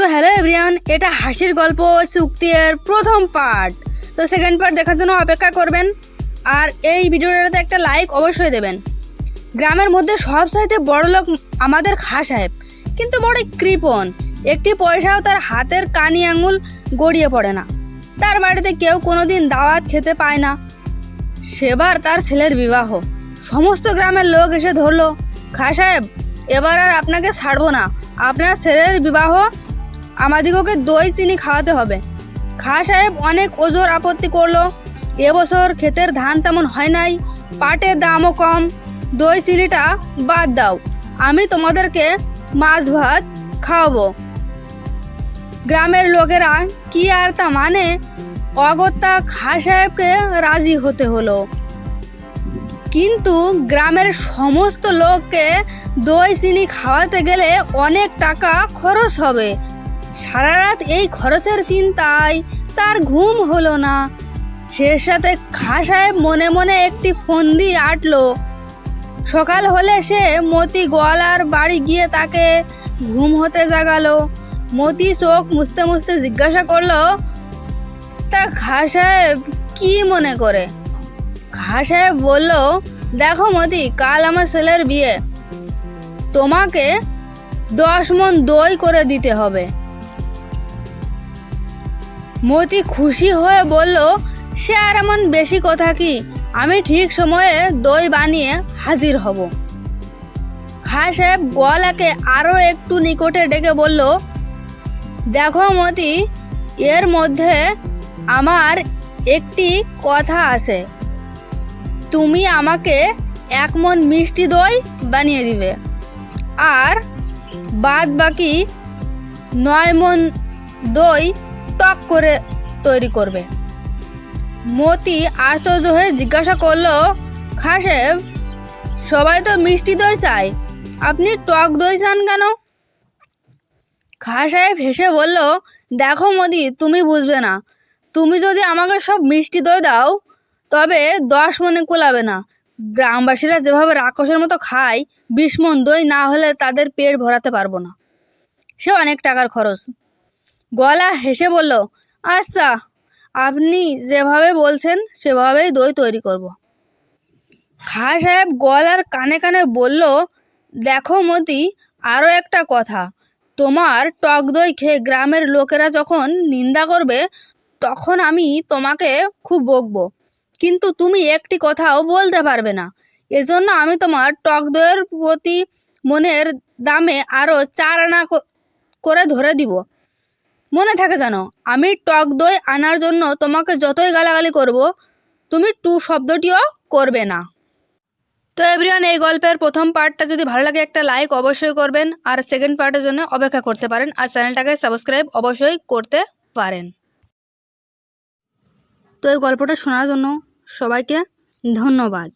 তো hello everyone, এটা হাসির গল্প চুক্তির প্রথম পার্ট তো সেকেন্ড পার্ট দেখার জন্য অপেক্ষা করবেন। আর এই ভিডিওটাতে একটা লাইক অবশ্যই দেবেন। গ্রামের মধ্যে সব চাইতে বড় লোক আমাদের খা সাহেব, কিন্তু বড় কৃপণ। একটি পয়সাও তার হাতের কানি আঙুল গড়িয়ে পড়ে না। তার বাড়িতে কেউ কোনো দিন দাওয়াত খেতে পায় না। সেবার তার ছেলের বিবাহ। সমস্ত গ্রামের লোক এসে ধরলো, খা সাহেব, এবার আর আপনাকে ছাড়বো না। আপনার ছেলের বিবাহ আমাদিগকে দই, চিনি খাওয়াতে হবে। খা সাহেব অনেক ওজোর আপত্তি করল। এবছর ক্ষেতের ধান তেমন হয় নাই, পাটের দামও কম। দই, চিনিটা বাদ দাও, আমি তোমাদেরকে মাছ ভাত খাওয়াবো। গ্রামের লোকেরা কি আর তা মানে? অগত্যা খা সাহেবকে রাজি হতে হলো। কিন্তু গ্রামের সমস্ত লোককে দই, চিনি খাওয়াতে গেলে অনেক টাকা খরচ হবে। সারা রাত এই খরচের চিন্তায় তার ঘুম হলো না। সে সাথে খা সাহেব মনে মনে একটি ফন্দি আটলো। সকাল হলে সে মতি গোয়ালার বাড়ি গিয়ে তাকে ঘুম হতে জাগালো। মতি চোখ মুছতে মুছতে জিজ্ঞাসা করল, তা খা সাহেব কি মনে করে? খা সাহেব বলল, দেখো মতি, কাল আমার ছেলের বিয়ে। তোমাকে দশ মন দই করে দিতে হবে। মতি খুশি হয়ে বলল, সে আর এমন বেশি কথা কি? আমি ঠিক সময়ে দই বানিয়ে হাজির হব। খা সাহেব গলাকে আরও একটু নিকটে ডেকে বলল, দেখো মতি, এর মধ্যে আমার একটি কথা আছে। তুমি আমাকে এক মন মিষ্টি দই বানিয়ে দিবে, আর বাদ বাকি নয় মন দই টক করে তৈরি করবে। মতি আশ্চর্য হয়ে জিজ্ঞাসা করল খাসেব সবাই তো মিষ্টি দই চায়। আপনি টক দই চান কেন? খা সাহেব হেসে বলল, দেখো মোদি তুমি বুঝবে না। তুমি যদি আমাকে সব মিষ্টি দই দাও, তবে দশ মনে কুলাবে না। গ্রামবাসীরা যেভাবে রাক্ষসের মতো খায় বিশ মন দই না হলে তাদের পেট ভরাতে পারব না। সে অনেক টাকার খরচ। গলা হেসে বলল আচ্ছা আপনি যেভাবে বলছেন, সেভাবেই দই তৈরি করব। খা সাহেব গলার কানে কানে বলল, দেখো মতি আরও একটা কথা। তোমার টক দই খেয়ে গ্রামের লোকেরা যখন নিন্দা করবে, তখন আমি তোমাকে খুব বকবো। কিন্তু তুমি একটি কথাও বলতে পারবে না। এজন্য আমি তোমার টক দইয়ের প্রতি মনের দামে আরও চার আনা করে ধরে দিব। মনে থাকে জানো আমি টক দই আনার জন্য তোমাকে যতই গালাগালি করব, তুমি টু শব্দটিও করবে না। তো এভরিওয়ান, এই গল্পের প্রথম পার্টটা যদি ভালো লাগে একটা লাইক অবশ্যই করবেন, আর সেকেন্ড পার্টের জন্য অপেক্ষা করতে পারেন, আর চ্যানেলটাকে সাবস্ক্রাইব অবশ্যই করতে পারেন। তো এই গল্পটা শোনার জন্য সবাইকে ধন্যবাদ।